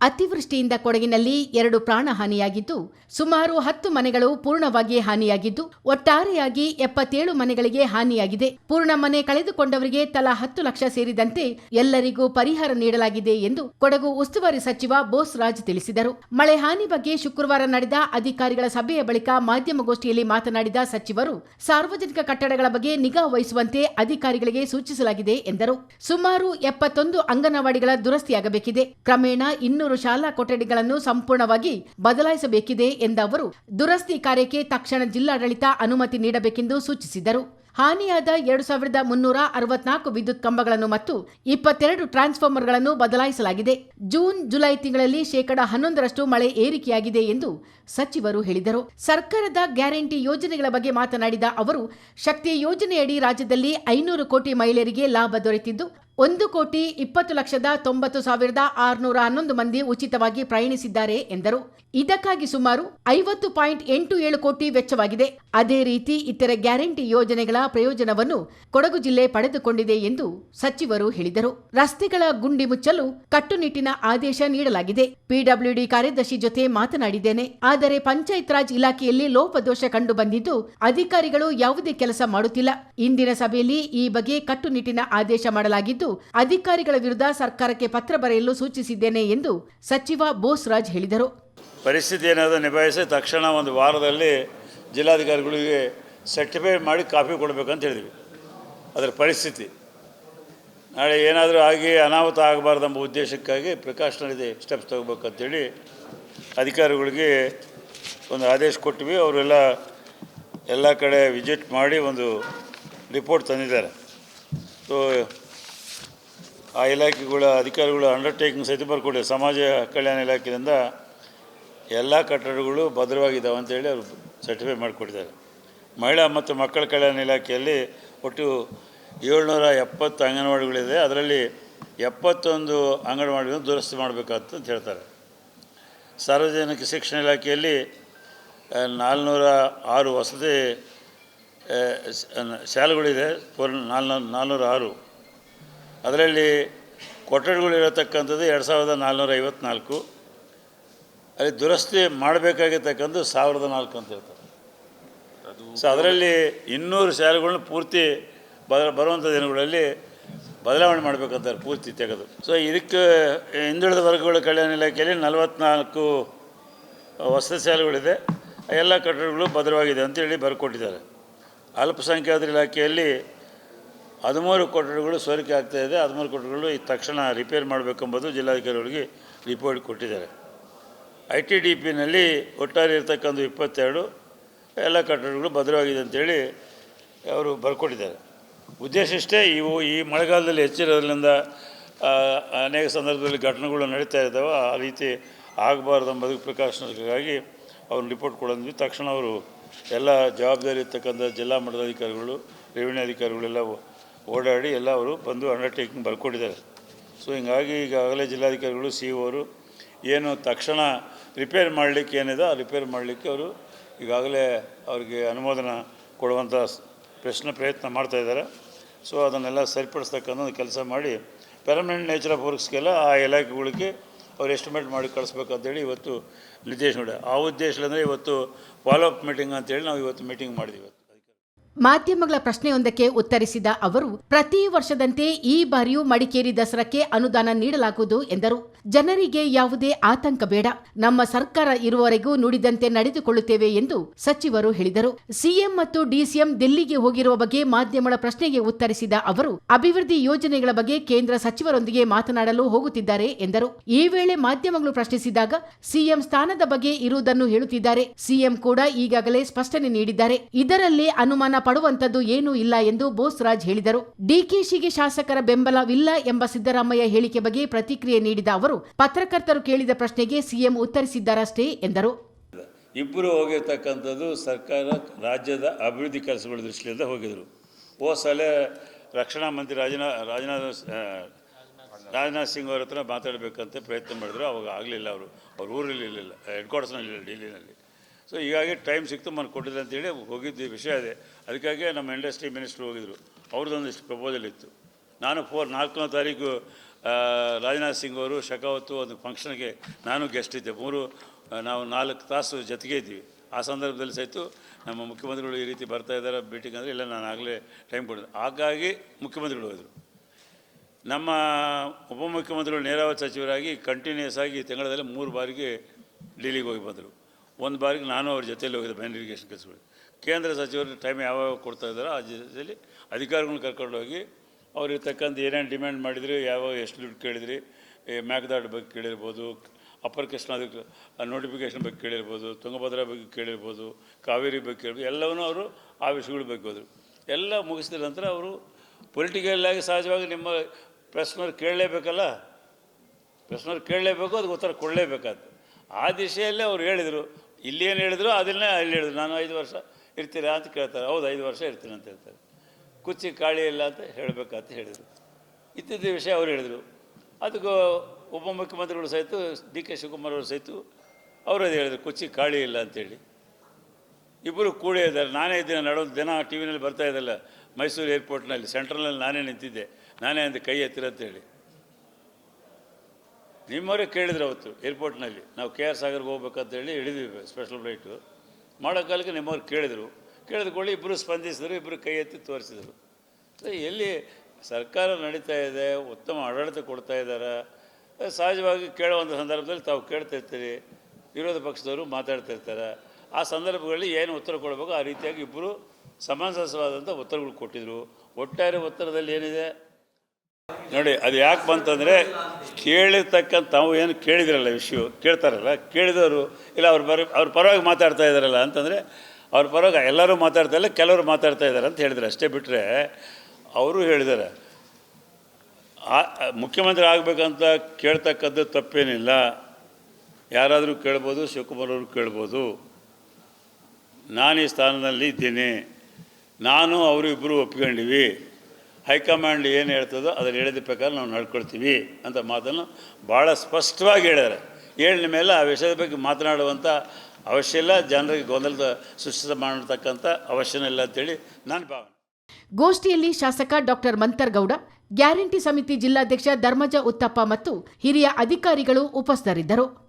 ಅತಿವೃಷ್ಟಿಯಿಂದ ಕೊಡಗಿನಲ್ಲಿ ಎರಡು ಪ್ರಾಣ ಹಾನಿಯಾಗಿದ್ದು, ಸುಮಾರು ಹತ್ತು ಮನೆಗಳು ಪೂರ್ಣವಾಗಿ ಹಾನಿಯಾಗಿದ್ದು, ಒಟ್ಟಾರೆಯಾಗಿ ಎಪ್ಪತ್ತೇಳು ಮನೆಗಳಿಗೆ ಹಾನಿಯಾಗಿದೆ. ಪೂರ್ಣ ಮನೆ ಕಳೆದುಕೊಂಡವರಿಗೆ ತಲಾ ಹತ್ತು ಲಕ್ಷ ಸೇರಿದಂತೆ ಎಲ್ಲರಿಗೂ ಪರಿಹಾರ ನೀಡಲಾಗಿದೆ ಎಂದು ಕೊಡಗು ಉಸ್ತುವಾರಿ ಸಚಿವ ಬೋಸ್ ರಾಜ್ ತಿಳಿಸಿದರು. ಮಳೆ ಹಾನಿ ಬಗ್ಗೆ ಶುಕ್ರವಾರ ನಡೆದ ಅಧಿಕಾರಿಗಳ ಸಭೆಯ ಬಳಿಕ ಮಾಧ್ಯಮಗೋಷ್ಠಿಯಲ್ಲಿ ಮಾತನಾಡಿದ ಸಚಿವರು, ಸಾರ್ವಜನಿಕ ಕಟ್ಟಡಗಳ ಬಗ್ಗೆ ನಿಗಾ ವಹಿಸುವಂತೆ ಅಧಿಕಾರಿಗಳಿಗೆ ಸೂಚಿಸಲಾಗಿದೆ ಎಂದರು. ಸುಮಾರು ಎಪ್ಪತ್ತೊಂದು ಅಂಗನವಾಡಿಗಳ ದುರಸ್ತಿಯಾಗಬೇಕಿದೆ. ಕ್ರಮೇಣ ಇನ್ನೂರು ಶಾಲಾ ಕೊಠಡಿಗಳನ್ನು ಸಂಪೂರ್ಣವಾಗಿ ಬದಲಾಯಿಸಬೇಕಿದೆ ಎಂದ ಅವರು, ದುರಸ್ತಿ ಕಾರ್ಯಕ್ಕೆ ತಕ್ಷಣ ಜಿಲ್ಲಾಡಳಿತ ಅನುಮತಿ ನೀಡಬೇಕೆಂದು ಸೂಚಿಸಿದರು. ಹಾನಿಯಾದ ಎರಡು ಸಾವಿರದ ಮುನ್ನೂರ ಅರವತ್ನಾಲ್ಕು ವಿದ್ಯುತ್ ಕಂಬಗಳನ್ನು ಮತ್ತು ಇಪ್ಪತ್ತೆರಡು ಟ್ರಾನ್ಸ್ಫಾರ್ಮರ್ಗಳನ್ನು ಬದಲಾಯಿಸಲಾಗಿದೆ. ಜೂನ್, ಜುಲೈ ತಿಂಗಳಲ್ಲಿ ಶೇಕಡ ಹನ್ನೊಂದರಷ್ಟು ಮಳೆ ಏರಿಕೆಯಾಗಿದೆ ಎಂದು ಸಚಿವರು ಹೇಳಿದರು. ಸರ್ಕಾರದ ಗ್ಯಾರಂಟಿ ಯೋಜನೆಗಳ ಬಗ್ಗೆ ಮಾತನಾಡಿದ ಅವರು, ಶಕ್ತಿ ಯೋಜನೆಯಡಿ ರಾಜ್ಯದಲ್ಲಿ ಐನೂರು ಕೋಟಿ ಮಹಿಳೆಯರಿಗೆ ಲಾಭ ದೊರೆತಿದ್ದು ಒಂದು ಕೋಟಿ ಇಪ್ಪತ್ತು ಲಕ್ಷದ ತೊಂಬತ್ತು ಸಾವಿರದ ಆರುನೂರ ಹನ್ನೊಂದು ಮಂದಿ ಉಚಿತವಾಗಿ ಪ್ರಯಾಣಿಸಿದ್ದಾರೆ ಎಂದರು. ಇದಕ್ಕಾಗಿ ಸುಮಾರು ಐವತ್ತು ಪಾಯಿಂಟ್ ಎಂಟು ಏಳು ಕೋಟಿ ವೆಚ್ಚವಾಗಿದೆ. ಅದೇ ರೀತಿ ಇತರ ಗ್ಯಾರಂಟಿ ಯೋಜನೆಗಳ ಪ್ರಯೋಜನವನ್ನು ಕೊಡಗು ಜಿಲ್ಲೆ ಪಡೆದುಕೊಂಡಿದೆ ಎಂದು ಸಚಿವರು ಹೇಳಿದರು. ರಸ್ತೆಗಳ ಗುಂಡಿ ಮುಚ್ಚಲು ಕಟ್ಟುನಿಟ್ಟಿನ ಆದೇಶ ನೀಡಲಾಗಿದೆ. ಪಿಡಬ್ಲ್ಯೂಡಿ ಕಾರ್ಯದರ್ಶಿ ಜೊತೆ ಮಾತನಾಡಿದ್ದೇನೆ. ಆದರೆ ಪಂಚಾಯತ್ ರಾಜ್ ಇಲಾಖೆಯಲ್ಲಿ ಲೋಪದೋಷ ಕಂಡು ಬಂದಿದ್ದು ಅಧಿಕಾರಿಗಳು ಯಾವುದೇ ಕೆಲಸ ಮಾಡುತ್ತಿಲ್ಲ. ಇಂದಿನ ಸಭೆಯಲ್ಲಿ ಈ ಬಗ್ಗೆ ಕಟ್ಟುನಿಟ್ಟಿನ ಆದೇಶ ಮಾಡಲಾಗಿದ್ದು ಅಧಿಕಾರಿಗಳ ವಿರುದ್ಧ ಸರ್ಕಾರಕ್ಕೆ ಪತ್ರ ಬರೆಯಲು ಸೂಚಿಸಿದ್ದೇನೆ ಎಂದು ಸಚಿವ ಬೋಸ್ರಾಜ್ ಹೇಳಿದರು. ಪರಿಸ್ಥಿತಿ ಏನಾದರೂ ನಿಭಾಯಿಸಿ ತಕ್ಷಣ ಒಂದು ವಾರದಲ್ಲಿ ಜಿಲ್ಲಾಧಿಕಾರಿಗಳಿಗೆ ಸರ್ಟಿಫೈ ಮಾಡಿ ಕಾಪಿ ಕೊಡಬೇಕಂತ ಹೇಳಿದ್ವಿ. ಅದರ ಪರಿಸ್ಥಿತಿ. ನಾಳೆ ಏನಾದರೂ ಆಗಿ ಅನಾಹುತ ಆಗಬಾರ್ದೆಂಬ ಉದ್ದೇಶಕ್ಕಾಗಿ ಪ್ರಿಕಾಷನರಿ ಸ್ಟೆಪ್ಸ್ ತಗೋಬೇಕಂತೇಳಿ ಅಧಿಕಾರಿಗಳಿಗೆ ಒಂದು ಆದೇಶ ಕೊಟ್ವಿ ಅವರೆಲ್ಲ ಎಲ್ಲ ಕಡೆ ವಿಸಿಟ್ ಮಾಡಿ ಒಂದು ರಿಪೋರ್ಟ್ ತಂದಿದ್ದಾರೆ. ಸೊ ಆ ಇಲಾಖೆಗಳ ಅಧಿಕಾರಿಗಳು ಅಂಡರ್ಟೇಕಿಂಗ್ ಸಹಿತ ಬರ್ಕೊಡಿ ಸಮಾಜ ಕಲ್ಯಾಣ ಇಲಾಖೆಯಿಂದ ಎಲ್ಲ ಕಟ್ಟಡಗಳು ಭದ್ರವಾಗಿದ್ದಾವೆ ಅಂತೇಳಿ ಅವರು ಸರ್ಟಿಫೈ ಮಾಡಿಕೊಟ್ಟಿದ್ದಾರೆ. ಮಹಿಳಾ ಮತ್ತು ಮಕ್ಕಳ ಕಲ್ಯಾಣ ಇಲಾಖೆಯಲ್ಲಿ ಒಟ್ಟು ಏಳ್ನೂರ ಎಪ್ಪತ್ತು ಅಂಗನವಾಡಿಗಳಿದೆ. ಅದರಲ್ಲಿ ಎಪ್ಪತ್ತೊಂದು ಅಂಗನವಾಡಿಗಳನ್ನು ದುರಸ್ತಿ ಮಾಡಬೇಕಂತ ಅಂತ ಹೇಳ್ತಾರೆ. ಸಾರ್ವಜನಿಕ ಶಿಕ್ಷಣ ಇಲಾಖೆಯಲ್ಲಿ ನಾಲ್ನೂರ ಆರು ವಸತಿ ಶಾಲೆಗಳಿದೆ. ಪೂರ್ಣ ನಾಲ್ನೂರ ನಾಲ್ನೂರ ಆರು. ಅದರಲ್ಲಿ ಕೊಠಡಿಗಳಿರತಕ್ಕಂಥದ್ದು ಎರಡು ಸಾವಿರದ ನಾಲ್ನೂರ ಐವತ್ನಾಲ್ಕು. ಅಲ್ಲಿ ದುರಸ್ತಿ ಮಾಡಬೇಕಾಗಿರ್ತಕ್ಕಂಥ ಸಾವಿರದ ನಾಲ್ಕು ಅಂತ ಹೇಳ್ತಾರೆ. ಸೊ ಅದರಲ್ಲಿ ಇನ್ನೂರು ಶಾಲೆಗಳನ್ನ ಪೂರ್ತಿ ಬದ ಬರುವಂಥ ದಿನಗಳಲ್ಲಿ ಬದಲಾವಣೆ ಮಾಡಬೇಕಂತಾರೆ ಪೂರ್ತಿ ತೆಗೆದು. ಸೊ ಇದಕ್ಕೆ ಹಿಂದುಳಿದ ವರ್ಗಗಳ ಕಲ್ಯಾಣ ಇಲಾಖೆಯಲ್ಲಿ ನಲವತ್ನಾಲ್ಕು ವಸತಿ ಶಾಲೆಗಳಿದೆ ಎಲ್ಲ ಕಟ್ಟಡಗಳು ಭದ್ರವಾಗಿದೆ ಅಂತೇಳಿ ಬರ್ಕೊಟ್ಟಿದ್ದಾರೆ. ಅಲ್ಪಸಂಖ್ಯಾತರ ಇಲಾಖೆಯಲ್ಲಿ ಹದಿಮೂರು ಕೊಠಡಿಗಳು ಸೋರಿಕೆ ಆಗ್ತಾಯಿದೆ ಹದಿಮೂರು ಕೊಠಡಿಗಳು ಈ ತಕ್ಷಣ ರಿಪೇರ್ ಮಾಡಬೇಕೆಂಬುದು ಜಿಲ್ಲಾಧಿಕಾರಿಗಳಿಗೆ ರಿಪೋರ್ಟ್ ಕೊಟ್ಟಿದ್ದಾರೆ. ಐ ಟಿ ಡಿ ಪಿನಲ್ಲಿ ಒಟ್ಟಾರೆ ಇರ್ತಕ್ಕಂಥ ಇಪ್ಪತ್ತೆರಡು ಎಲ್ಲ ಕಟ್ಟಡಗಳು ಭದ್ರವಾಗಿದೆ ಅಂತೇಳಿ ಅವರು ಬರ್ಕೊಟ್ಟಿದ್ದಾರೆ. ಉದ್ದೇಶ ಇಷ್ಟೇ ಇವು ಈ ಮಳೆಗಾಲದಲ್ಲಿ ಹೆಚ್ಚಿರೋದ್ರಿಂದ ಅನೇಕ ಸಂದರ್ಭದಲ್ಲಿ ಘಟನೆಗಳು ನಡೀತಾ ಇದ್ದಾವೆ. ಆ ರೀತಿ ಆಗಬಾರ್ದು ಎಂಬುದಕ್ಕೆ ಪ್ರಿಕಾಷನ್ಸ್ಗಾಗಿ ಅವ್ರು ರಿಪೋರ್ಟ್ ಕೊಡಂದ್ವಿ. ತಕ್ಷಣ ಅವರು ಎಲ್ಲ ಜವಾಬ್ದಾರಿ ಇರ್ತಕ್ಕಂಥ ಜಿಲ್ಲಾ ಮಟ್ಟದ ಅಧಿಕಾರಿಗಳು, ರೆವಿನ್ಯೂ ಅಧಿಕಾರಿಗಳೆಲ್ಲ ಓಡಾಡಿ ಎಲ್ಲ ಅವರು ಬಂದು ಅಂಡರ್ಟೇಕಿಂಗ್ ಬರ್ಕೊಟ್ಟಿದ್ದಾರೆ. ಸೊ ಹಿಂಗಾಗಿ ಈಗಾಗಲೇ ಜಿಲ್ಲಾಧಿಕಾರಿಗಳು, ಸಿ ಅವರು ಏನು ತಕ್ಷಣ ರಿಪೇರ್ ಮಾಡಲಿಕ್ಕೆ ಏನಿದೆ, ಆ ರಿಪೇರ್ ಮಾಡಲಿಕ್ಕೆ ಅವರು ಈಗಾಗಲೇ ಅವರಿಗೆ ಅನುಮೋದನೆ ಕೊಡುವಂಥ ಪ್ರಶ್ನೆ ಪ್ರಯತ್ನ ಮಾಡ್ತಾ ಇದ್ದಾರೆ. ಸೊ ಅದನ್ನೆಲ್ಲ ಸರಿಪಡಿಸ್ತಕ್ಕಂಥ ಒಂದು ಕೆಲಸ ಮಾಡಿ ಪರ್ಮನೆಂಟ್ ನೇಚರ್ ಆಫ್ ವರ್ಕ್ಸ್ಗೆಲ್ಲ ಆ ಇಲಾಖೆಗಳಿಗೆ ಅವ್ರು ಎಸ್ಟಿಮೇಟ್ ಮಾಡಿ ಕಳಿಸ್ಬೇಕಂತೇಳಿ ಇವತ್ತು ನಿರ್ದೇಶ ನೋಡಿ ಆ ಉದ್ದೇಶದಿಂದ ಇವತ್ತು ಫಾಲೋಅಪ್ ಮೀಟಿಂಗ್ ಅಂತೇಳಿ ನಾವು ಇವತ್ತು ಮೀಟಿಂಗ್ ಮಾಡಿದ್ವಿ ಇವತ್ತು. ಮಾಧ್ಯಮಗಳ ಪ್ರಶ್ನೆಯೊಂದಕ್ಕೆ ಉತ್ತರಿಸಿದ ಅವರು, ಪ್ರತಿ ವರ್ಷದಂತೆ ಈ ಬಾರಿಯೂ ಮಡಿಕೇರಿ ದಸರಾಕ್ಕೆ ಅನುದಾನ ನೀಡಲಾಗುವುದು ಎಂದರು. ಜನರಿಗೆ ಯಾವುದೇ ಆತಂಕ ಬೇಡ. ನಮ್ಮ ಸರ್ಕಾರ ಇರುವವರೆಗೂ ನುಡಿದಂತೆ ನಡೆದುಕೊಳ್ಳುತ್ತೇವೆ ಎಂದು ಸಚಿವರು ಹೇಳಿದರು. ಸಿಎಂ ಮತ್ತು ಡಿಸಿಎಂ ದಿಲ್ಲಿಗೆ ಹೋಗಿರುವ ಬಗ್ಗೆ ಮಾಧ್ಯಮಗಳ ಪ್ರಶ್ನೆಗೆ ಉತ್ತರಿಸಿದ ಅವರು, ಅಭಿವೃದ್ಧಿ ಯೋಜನೆಗಳ ಬಗ್ಗೆ ಕೇಂದ್ರ ಸಚಿವರೊಂದಿಗೆ ಮಾತನಾಡಲು ಹೋಗುತ್ತಿದ್ದಾರೆ ಎಂದರು. ಈ ವೇಳೆ ಮಾಧ್ಯಮಗಳು ಪ್ರಶ್ನಿಸಿದಾಗ, ಸಿಎಂ ಸ್ಥಾನದ ಬಗ್ಗೆ ಇರುವುದನ್ನು ಹೇಳುತ್ತಿದ್ದಾರೆ. ಸಿಎಂ ಕೂಡ ಈಗಾಗಲೇ ಸ್ಪಷ್ಟನೆ ನೀಡಿದ್ದಾರೆ. ಇದರಲ್ಲಿ ಅನುಮಾನ ಪಡುವಂತದ್ದು ಏನೂ ಇಲ್ಲ ಎಂದು ಬೋಸ್ ರಾಜ್ ಹೇಳಿದರು ಡಿಕೆಶಿಗೆ ಶಾಸಕರ ಬೆಂಬಲವಿಲ್ಲ ಎಂಬ ಸಿದ್ದರಾಮಯ್ಯ ಹೇಳಿಕೆ ಬಗ್ಗೆ ಪ್ರತಿಕ್ರಿಯೆ ನೀಡಿದ ಅವರು ಪತ್ರಕರ್ತರು ಕೇಳಿದ ಪ್ರಶ್ನೆಗೆ ಸಿಎಂ ಉತ್ತರಿಸಿದ್ದಾರಷ್ಟೇ ಎಂದರು. ಇಬ್ಬರು ಹೋಗಿರ್ತಕ್ಕಂಥದ್ದು ಸರ್ಕಾರ ರಾಜ್ಯದ ಅಭಿವೃದ್ಧಿ ಕೆಲಸಗಳ ದೃಷ್ಟಿಯಿಂದ ಹೋಗಿದ್ರು. ಓ ಸಲ ರಕ್ಷಣಾ ಮಂತ್ರಿ ರಾಜನಾ, ರಾಜನಾಥ್ ರಾಜನಾಥ್ ಸಿಂಗ್ ಅವ್ರ ಹತ್ರ ಮಾತಾಡಬೇಕಂತ ಪ್ರಯತ್ನ ಮಾಡಿದ್ರು. ಅವಾಗ ಆಗಲಿಲ್ಲ ಅವರು. ಅವ್ರ ಊರಲ್ಲಿ ಇರಲಿಲ್ಲ ಹೆಡ್ ಕ್ವಾರ್ಟರ್ಸ್ನಲ್ಲಿ ಡೆಲ್ಲಿನಲ್ಲಿ. ಸೊ ಹೀಗಾಗಿ ಟೈಮ್ ಸಿಕ್ತು, ಮನೆ ಕೊಟ್ಟಿಲ್ಲ ಅಂತೇಳಿ ಹೋಗಿದ್ದು ವಿಷಯ ಇದೆ. ಅದಕ್ಕಾಗಿ ನಮ್ಮ ಇಂಡಸ್ಟ್ರಿ ಮಿನಿಸ್ಟ್ರು ಹೋಗಿದ್ರು. ಅವ್ರದ್ದೊಂದಿಷ್ಟು ಪ್ರಪೋಸಲ್ ಇತ್ತು. ನಾನು ಫೋರ್ ನಾಲ್ಕನೇ ತಾರೀಕು ರಾಜನಾಥ್ ಸಿಂಗ್ ಅವರು ಶಕಾವತ್ತು ಒಂದು ಫಂಕ್ಷನ್ಗೆ ನಾನು ಗೆಸ್ಟ್ ಇದ್ದೆ. ಮೂರು ನಾವು ನಾಲ್ಕು ತಾಸು ಜೊತೆಗೆ ಇದ್ದೀವಿ. ಆ ಸಂದರ್ಭದಲ್ಲಿ ಸಹಿತ ನಮ್ಮ ಮುಖ್ಯಮಂತ್ರಿಗಳು ಈ ರೀತಿ ಬರ್ತಾ ಇದ್ದಾರೆ ಭೇಟಿಗೆ ಅಂದರೆ ಇಲ್ಲ, ನಾನು ಆಗಲೇ ಟೈಮ್ ಕೊಡಿದೆ ಹಾಗಾಗಿ ಮುಖ್ಯಮಂತ್ರಿಗಳು ಹೋದರು. ನಮ್ಮ ಉಪಮುಖ್ಯಮಂತ್ರಿಗಳು, ನೇರಾವರಿ ಸಚಿವರಾಗಿ ಕಂಟಿನ್ಯೂಸ್ ಆಗಿ ತಿಂಗಳಲ್ಲಿ ಮೂರು ಬಾರಿಗೆ ಡೆಲ್ಲಿಗೆ ಹೋಗಿ ಬಂದರು. ಒಂದು ಬಾರಿಗೆ ನಾನು ಅವ್ರ ಜೊತೆಯಲ್ಲಿ ಹೋಗಿದ್ದೆ ಮೈನ್ ಇರಿಗೇಷನ್ ಕೆಲಸಗಳು ಕೇಂದ್ರ ಸಚಿವರು ಟೈಮ್ ಯಾವಾಗ ಕೊಡ್ತಾ ಇದ್ದಾರೋ ಆ ಜೊತೆಯಲ್ಲಿ ಅಧಿಕಾರಿಗಳನ್ನ ಕರ್ಕೊಂಡು ಹೋಗಿ ಅವ್ರಿಗೆ ತಕ್ಕಂಥ ಏನೇನು ಡಿಮ್ಯಾಂಡ್ ಮಾಡಿದ್ರಿ, ಯಾವಾಗ ಎಷ್ಟು ದುಡ್ಡು ಕೇಳಿದ್ರಿ ಮ್ಯಾಕ್ದಾಡ್ ಬಗ್ಗೆ ಕೇಳಿರ್ಬೋದು, ಅಪ್ಪರ್ ಕೃಷ್ಣ ಅದಕ್ಕೆ ನೋಟಿಫಿಕೇಷನ್ ಬಗ್ಗೆ ಕೇಳಿರ್ಬೋದು, ತುಂಗಭದ್ರಾ ಬಗ್ಗೆ ಕೇಳಿರ್ಬೋದು, ಕಾವೇರಿ ಬಗ್ಗೆ ಕೇಳಿರ್ಬೋದು, ಎಲ್ಲವನ್ನೂ ಅವರು ಆ ವಿಷಯಗಳ ಬಗ್ಗೆ ಹೋದರು. ಎಲ್ಲ ಮುಗಿಸಿದ ನಂತರ ಅವರು ಪೊಲಿಟಿಕಲ್ಲಾಗಿ ಸಹಜವಾಗಿ ನಿಮ್ಮ ಪ್ರಶ್ನವ್ರು ಕೇಳಲೇಬೇಕಲ್ಲ? ಪ್ರಶ್ನವ್ರು ಕೇಳಲೇಬೇಕು, ಅದಕ್ಕೆ ಉತ್ತರ ಕೊಡಲೇಬೇಕಾದ್ದು ಆ ದಿಶೆಯಲ್ಲೇ ಅವ್ರು ಹೇಳಿದರು. ಇಲ್ಲೇನು ಹೇಳಿದ್ರು, ಅದನ್ನೇ ಅಲ್ಲಿ ಹೇಳಿದ್ರು. ನಾನು ಐದು ವರ್ಷ ಇರ್ತೀರಾ ಅಂತ ಕೇಳ್ತಾರೆ. ಹೌದು, ಐದು ವರ್ಷ ಇರ್ತೀನಿ ಅಂತ ಹೇಳ್ತಾರೆ. ಕುಚ್ಚಿ ಕಾಳಿ ಇಲ್ಲ ಅಂತ ಹೇಳಬೇಕಂತ ಹೇಳಿದರು. ಇತ್ತಿದ್ದ ವಿಷಯ ಅವರು ಹೇಳಿದರು. ಅದಕ್ಕೂ ಉಪಮುಖ್ಯಮಂತ್ರಿಗಳು ಸಹಿತ, ಡಿ ಕೆ ಶಿವಕುಮಾರ್ ಅವರು ಸಹಿತ ಅವರು ಅದು ಹೇಳಿದರು ಕುಚ್ಚಿ ಕಾಳಿ ಇಲ್ಲ ಅಂತೇಳಿ ಇಬ್ಬರು ಕೂಡೇ ಇದ್ದಾರೆ. ನಾನೇ ಇದ್ದೀನಿ ನಡೋದು ದಿನ ಟಿ ವಿನಲ್ಲಿ ಬರ್ತಾ ಇದ್ದಲ್ಲ, ಮೈಸೂರು ಏರ್ಪೋರ್ಟ್ನಲ್ಲಿ, ಸೆಂಟ್ರಲ್ನಲ್ಲಿ ನಾನೇ ನಿಂತಿದ್ದೆ. ನಾನೇ ಅಂತ ಕೈ ಎತ್ತಿರಂತೇಳಿ ನಿಮ್ಮವರೇ ಕೇಳಿದ್ರು ಅವತ್ತು ಏರ್ಪೋರ್ಟ್ನಲ್ಲಿ. ನಾವು ಕೆ ಆರ್ ಸಾಗರ್ಗೆ ಹೋಗ್ಬೇಕಂತೇಳಿ ಹಿಡಿದ್ವಿ ಸ್ಪೆಷಲ್ ಫ್ಲೈಟು ಮಾಡೋ ಕಾಲಕ್ಕೆ ನಿಮ್ಮವ್ರು ಕೇಳಿದರು. ಕೇಳಿದ ಕೂಡಲೇ ಇಬ್ಬರು ಸ್ಪಂದಿಸಿದ್ರು ಇಬ್ಬರು ಕೈ ಎತ್ತಿ ತೋರಿಸಿದರು. ಎಲ್ಲಿ ಸರ್ಕಾರ ನಡೀತಾ ಇದೆ, ಉತ್ತಮ ಆಡಳಿತ ಕೊಡ್ತಾ ಇದ್ದಾರೆ? ಸಹಜವಾಗಿ ಕೇಳುವಂಥ ಸಂದರ್ಭದಲ್ಲಿ ತಾವು ಕೇಳ್ತಾ ಇರ್ತೀರಿ, ವಿರೋಧ ಪಕ್ಷದವರು ಮಾತಾಡ್ತಾ ಇರ್ತಾರೆ? ಆ ಸಂದರ್ಭಗಳಲ್ಲಿ ಏನು ಉತ್ತರ ಕೊಡಬೇಕು? ಆ ರೀತಿಯಾಗಿ ಇಬ್ಬರು ಸಮಂಜಸವಾದಂಥ ಉತ್ತರಗಳು ಕೊಟ್ಟಿದ್ರು. ಒಟ್ಟಾರೆ ಉತ್ತರದಲ್ಲಿ ಏನಿದೆ? ನೋಡಿ, ಅದು ಯಾಕೆ ಬಂತಂದರೆ, ಕೇಳಿರ್ತಕ್ಕಂಥ, ತಾವು ಏನು ಕೇಳಿದಿರಲ್ಲ ವಿಷಯ ಕೇಳ್ತಾರಲ್ಲ, ಕೇಳಿದವರು, ಇಲ್ಲ ಅವ್ರು ಬರ, ಅವ್ರ ಪರವಾಗಿ ಮಾತಾಡ್ತಾ ಇದ್ದಾರಲ್ಲ ಅಂತಂದರೆ ಅವ್ರ ಪರವಾಗಿ ಎಲ್ಲರೂ ಮಾತಾಡ್ತಾ ಇಲ್ಲ, ಕೆಲವರು ಮಾತಾಡ್ತಾ ಇದ್ದಾರೆ ಅಂತ ಹೇಳಿದ್ರು. ಅಷ್ಟೇ ಬಿಟ್ಟರೆ ಅವರು ಹೇಳಿದ್ದಾರೆ ಆ ಮುಖ್ಯಮಂತ್ರಿ ಆಗಬೇಕಂತ ಕೇಳ್ತಕ್ಕದ್ದು ತಪ್ಪೇನಿಲ್ಲ. ಯಾರಾದರೂ ಕೇಳ್ಬೋದು, ಶಿವಕುಮಾರ್ ಅವರು ಕೇಳ್ಬೋದು. ನಾನು ಈ ಸ್ಥಾನದಲ್ಲಿ ಇದ್ದೀನಿ. ನಾನು ಅವರು ಇಬ್ಬರು ಒಪ್ಕೊಂಡಿವಿ. ಹೈಕಮಾಂಡ್ ಏನು ಹೇಳ್ತದೋ ಅದನ್ನು ಹೇಳಿದ ಪ್ರಕಾರ ನಾವು ನಡ್ಕೊಳ್ತೀವಿ ಅಂತ ಮಾತನ್ನು ಭಾಳ ಸ್ಪಷ್ಟವಾಗಿ ಹೇಳಿದ್ದಾರೆ ಹೇಳಿದ ಮೇಲೆ ಆ ವಿಷಯದ ಬಗ್ಗೆ ಮಾತನಾಡುವಂಥ ಅವಶ್ಯ ಇಲ್ಲ, ಜನರಿಗೆ ಗೊಂದಲದ ಸೃಷ್ಟಿ ಮಾಡತಕ್ಕಂಥ ಅವಶ್ಯನೇ ಇಲ್ಲ ಅಂತೇಳಿ ನಾನು ಭಾವನೆ. ಗೋಷ್ಠಿಯಲ್ಲಿ ಶಾಸಕ ಡಾಕ್ಟರ್ ಮಂತರ್ಗೌಡ, ಗ್ಯಾರಂಟಿ ಸಮಿತಿ ಜಿಲ್ಲಾಧ್ಯಕ್ಷ ಧರ್ಮಜ ಉತ್ತಪ್ಪ ಮತ್ತು ಹಿರಿಯ ಅಧಿಕಾರಿಗಳು ಉಪಸ್ಥಿತರಿದ್ದರು.